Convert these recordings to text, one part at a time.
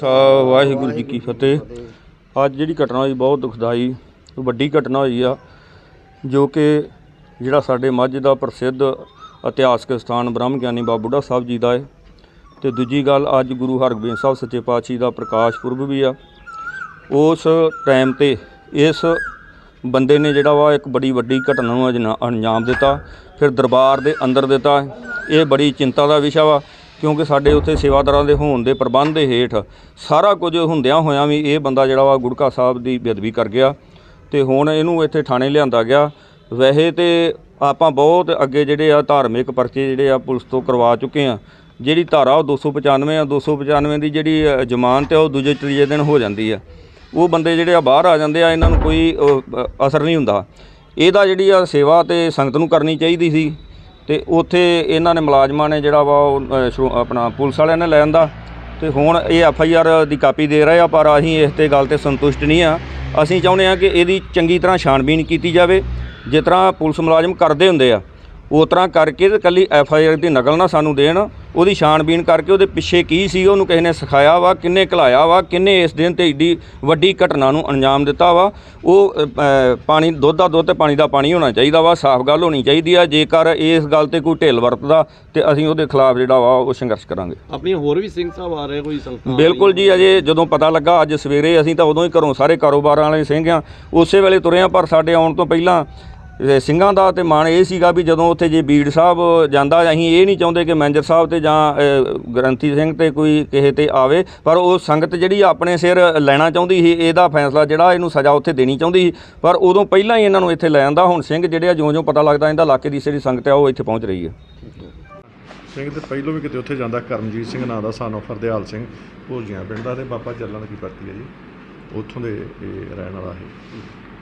ਸਾ ਵਾਹਿਗੁਰੂ ਜੀ ਕੀ ਫਤਿਹ। ਅੱਜ ਜਿਹੜੀ ਘਟਨਾ ਹੋਈ ਬਹੁਤ ਦੁਖਦਾਈ, ਵੱਡੀ ਘਟਨਾ ਹੋਈ ਆ, ਜੋ ਕਿ ਜਿਹੜਾ ਸਾਡੇ ਮੱਝ ਦਾ ਪ੍ਰਸਿੱਧ ਇਤਿਹਾਸਕ ਸਥਾਨ ਬ੍ਰਹਮ ਗਿਆਨੀ ਬਾਬਾ ਬੁੱਢਾ ਸਾਹਿਬ ਜੀ ਦਾ ਹੈ ਤੇ ਦੂਜੀ ਗੱਲ, ਅੱਜ ਗੁਰੂ ਹਰਗੋਬਿੰਦ ਸਾਹਿਬ ਸੱਚੇ ਪਾਤਸ਼ਾਹ ਦਾ ਪ੍ਰਕਾਸ਼ ਪੁਰਬ ਵੀ ਆ। ਉਸ ਟਾਈਮ ਤੇ ਇਸ ਬੰਦੇ ਨੇ ਜਿਹੜਾ ਵਾ ਇੱਕ ਬੜੀ ਵੱਡੀ ਘਟਨਾ ਨੂੰ ਅਜਨਾ- ਅੰਜਾਮ ਦਿੱਤਾ, ਫਿਰ ਦਰਬਾਰ ਦੇ ਅੰਦਰ ਦਿੱਤਾ। ਇਹ ਬੜੀ ਚਿੰਤਾ ਦਾ ਵਿਸ਼ਾ ਵਾ। ਕਿਉਂਕਿ ਸਾਡੇ ਉੱਥੇ ਸੇਵਾਦਾਰਾਂ ਦੇ ਹੋਣ ਦੇ ਪ੍ਰਬੰਧ ਦੇ ਹੇਠ ਸਾਰਾ ਕੁਝ ਹੁੰਦਿਆਂ ਹੋਇਆਂ ਵੀ ਇਹ ਬੰਦਾ ਜਿਹੜਾ ਵਾ ਗੁੜਕਾ ਸਾਹਿਬ ਦੀ ਬੇਅਦਬੀ ਕਰ ਗਿਆ ਤੇ ਹੁਣ ਇਹਨੂੰ ਇੱਥੇ ਥਾਣੇ ਲਿਆਂਦਾ ਗਿਆ। ਵੈਸੇ ਤੇ ਆਪਾਂ ਬਹੁਤ ਅੱਗੇ ਜਿਹੜੇ ਆ ਧਾਰਮਿਕ ਪਰਚੇ ਜਿਹੜੇ ਆ ਪੁਲਿਸ ਤੋਂ ਕਰਵਾ ਚੁੱਕੇ ਆ। ਜਿਹੜੀ ਧਾਰਾ ਉਹ 295 ਆ 295 ਦੀ ਜਿਹੜੀ ਜ਼ਮਾਨਤ ਹੈ ਉਹ ਦੂਜੇ ਤੀਜੇ ਦਿਨ ਹੋ ਜਾਂਦੀ ਆ। ਉਹ ਬੰਦੇ ਜਿਹੜੇ ਆ ਬਾਹਰ ਆ ਜਾਂਦੇ ਆ, ਇਹਨਾਂ ਨੂੰ ਕੋਈ ਅਸਰ ਨਹੀਂ ਹੁੰਦਾ। ਇਹਦਾ ਜਿਹੜੀ ਆ ਸੇਵਾ ਤੇ ਸੰਗਤ ਨੂੰ ਕਰਨੀ ਚਾਹੀਦੀ ਸੀ। ਤੇ ਉੱਥੇ ਇਹਨਾਂ ਨੇ ਮੁਲਾਜ਼ਮਾਂ ਨੇ ਜਿਹੜਾ ਵਾ ਉਹ, ਅ, ਆਪਣਾ ਪੁਲਿਸ ਵਾਲਿਆਂ ਨੇ ਲੈ ਆਂਦਾ। ਤੇ ਹੁਣ ਇਹ ਐਫ ਆਈ ਆਰ ਦੀ ਕਾਪੀ ਦੇ ਰਹੇ ਆ ਪਰ ਅਸੀਂ ਇਸ ਤੇ ਗੱਲ ਤੇ ਸੰਤੁਸ਼ਟ ਨਹੀਂ ਆ। ਅਸੀਂ ਚਾਹੁੰਦੇ ਆ ਕਿ ਇਹਦੀ ਚੰਗੀ ਤਰ੍ਹਾਂ ਛਾਣਬੀਨ ਕੀਤੀ ਜਾਵੇ। ਜਿਸ ਤਰ੍ਹਾਂ ਪੁਲਿਸ ਮੁਲਾਜ਼ਮ ਕਰਦੇ ਹੁੰਦੇ ਆ ਉਸ ਤਰ੍ਹਾਂ ਕਰਕੇ ਤੇ ਕੱਲੀ ਐਫ ਆਈ ਆਰ ਦੀ ਨਕਲ ਨਾ ਸਾਨੂੰ ਦੇਣ। ਉਹਦੀ ਛਾਣਬੀਣ ਕਰਕੇ ਉਹਦੇ ਪਿੱਛੇ ਕੀ ਸੀ ਉਹਨੂੰ ਕਿਸੇ ਨੇ ਸਿਖਾਇਆ ਵਾ ਕਿੰਨੇ ਘਲਾਇਆ ਵਾ ਕਿੰਨੇ ਇਸ ਦਿਨ ਤੇ ਏਡੀ ਵੱਡੀ ਘਟਨਾ ਨੂੰ ਅੰਜਾਮ ਦਿੱਤਾ ਵਾ। ਉਹ ਪਾਣੀ ਦੁੱਧ ਦਾ ਦੁੱਧ ਤੇ ਪਾਣੀ ਦਾ ਪਾਣੀ ਹੋਣਾ ਚਾਹੀਦਾ ਵਾ ਸਾਫ਼ ਗੱਲ ਹੋਣੀ ਚਾਹੀਦੀ ਆ। ਜੇਕਰ ਇਸ ਗੱਲ ਤੇ ਕੋਈ ਢਿੱਲ ਵਰਤਦਾ ਤੇ ਅਸੀਂ ਉਹਦੇ ਖਿਲਾਫ ਜਿਹੜਾ ਵਾ ਉਹ ਸੰਘਰਸ਼ ਕਰਾਂਗੇ। ਆਪਣੀਆਂ ਹੋਰ ਵੀ ਸਿੰਘ ਸਾਹਿਬ ਆ ਰਹੇ ਕੋਈ ਸੰਗਤਾਂ ਬਿਲਕੁਲ ਜੀ ਅਜੇ ਜਦੋਂ ਪਤਾ ਲੱਗਾ ਅੱਜ ਸਵੇਰੇ ਅਸੀਂ ਤਾਂ ਉਦੋਂ ਹੀ ਘਰੋਂ ਸਾਰੇ ਕਾਰੋਬਾਰਾਂ ਵਾਲੇ ਸਿੰਘ ਆ। ਉਸੇ ਵੇਲੇ ਤੁਰੇ ਆ ਪਰ ਸਾਡੇ ਆਉਣ ਤੋਂ ਪਹਿਲਾਂ ਸਿੰਘਾਂ ਦਾ ਤੇ ਮਾਣ ਇਹ ਸੀਗਾ ਵੀ ਜਦੋਂ ਉੱਥੇ ਜੇ ਬੀੜ ਸਾਹਿਬ ਜਾਂਦਾ, ਅਸੀਂ ਇਹ ਨਹੀਂ ਚਾਹੁੰਦੇ ਕਿ ਮੈਨੇਜਰ ਸਾਹਿਬ ਤੇ ਜਾਂ ਗ੍ਰੰਥੀ ਸਿੰਘ ਤੇ ਕੋਈ ਕਿਸੇ ਤੇ ਆਵੇ, ਪਰ ਉਹ ਸੰਗਤ ਜਿਹੜੀ ਆਪਣੇ ਸਿਰ ਲੈਣਾ ਚਾਹੁੰਦੀ ਸੀ, ਇਹਦਾ ਫੈਸਲਾ ਜਿਹੜਾ ਇਹਨੂੰ ਸਜ਼ਾ ਉੱਥੇ ਦੇਣੀ ਚਾਹੁੰਦੀ ਸੀ। ਪਰ ਉਦੋਂ ਪਹਿਲਾਂ ਹੀ ਇਹਨਾਂ ਨੂੰ ਇੱਥੇ ਲੈ ਆਂਦਾ, ਹੁਣ ਸਿੰਘ ਜਿਹੜੇ ਆ, ਜਿਉਂ-ਜਿਉਂ ਪਤਾ ਲੱਗਦਾ ਇਹਦਾ ਇਲਾਕੇ ਦੀ ਜਿਹੜੀ ਸੰਗਤ ਆ, ਉਹ ਇੱਥੇ ਪਹੁੰਚ ਰਹੀ ਹੈ। ਸਿੰਘ ਤੇ ਪਹਿਲੋਂ ਵੀ ਕਿਤੇ ਉੱਥੇ ਜਾਂਦਾ, ਕਰਮਜੀਤ ਸਿੰਘ ਨਾਂ ਦਾ ਸਾਨੂੰ ਫਰਦਿਆਲ ਸਿੰਘ, ਭੋਜੀਆਂ ਪਿੰਡ ਦਾ ਤੇ ਬਾਬਾ ਚੱਲਣ ਦੀ ਪਰਤੀ ਹੈ ਜੀ। ਉੱਥੋਂ ਦੇ ਰਹਿਣ ਵਾਲਾ ਹੈ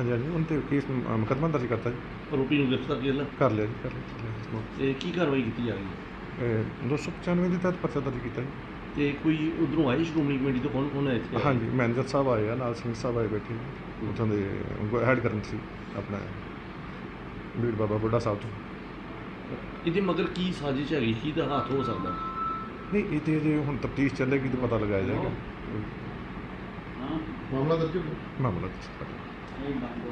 ਹਾਂਜੀ ਹਾਂਜੀ ਉਹਨਾਂ ਤੇ ਕੇਸ ਮੁਕੱਦਮਾ ਦਰਜ ਕਰਤਾ ਜੀ। ਆਰੋਪੀ ਨੂੰ ਗ੍ਰਿਫਤਾਰ ਕਰ ਲਿਆ ਕਰ ਲਿਆ ਜੀ ਕਰ ਲਿਆ, ਕਰ ਲਿਆ ਇਸ ਨੂੰ। ਤੇ ਕੀ ਕਾਰਵਾਈ ਕੀਤੀ ਜਾ ਰਹੀ ਹੈ? ਇਹ 295 ਦੇ ਤਹਿਤ ਪਰਚਾ ਦਰਜ ਕੀਤਾ ਜੀ। ਤੇ ਕੋਈ ਉਧਰੋਂ ਆਈ ਸ਼੍ਰੋਮਣੀ ਕਮੇਟੀ ਤੋਂ? ਕੌਣ ਕੌਣ ਆਇਆ ਇੱਥੇ ਹਾਂਜੀ ਮੈਨੇਜਰ ਸਾਹਿਬ ਆਏ ਆ ਨਾਲ ਸਿੰਘ ਸਾਹਿਬ ਆਏ ਬੈਠੇ ਨੇ। ਉੱਥੋਂ ਦੇ ਹੈਡ ਕਰਨ ਸੀ ਆਪਣਾ ਬੀੜ ਬਾਬਾ ਬੁੱਢਾ ਸਾਹਿਬ ਤੋਂ। ਇਹਦੇ ਮਗਰ ਕੀ ਸਾਜ਼ਿਸ਼ ਹੈਗੀ? ਕੀ ਦਾ ਹੱਥ ਹੋ ਸਕਦਾ? ਨਹੀਂ ਇਹ ਤੇ ਜੇ ਹੁਣ ਤਫਤੀਸ਼ ਚੱਲੇਗੀ ਤਾਂ ਪਤਾ ਲਗਾਇਆ ਜਾਏਗਾ। ਮਾਮਲਾ ਦਰਜ ਮਾਮਲਾ ਦਰਜ ਕਰ Bình.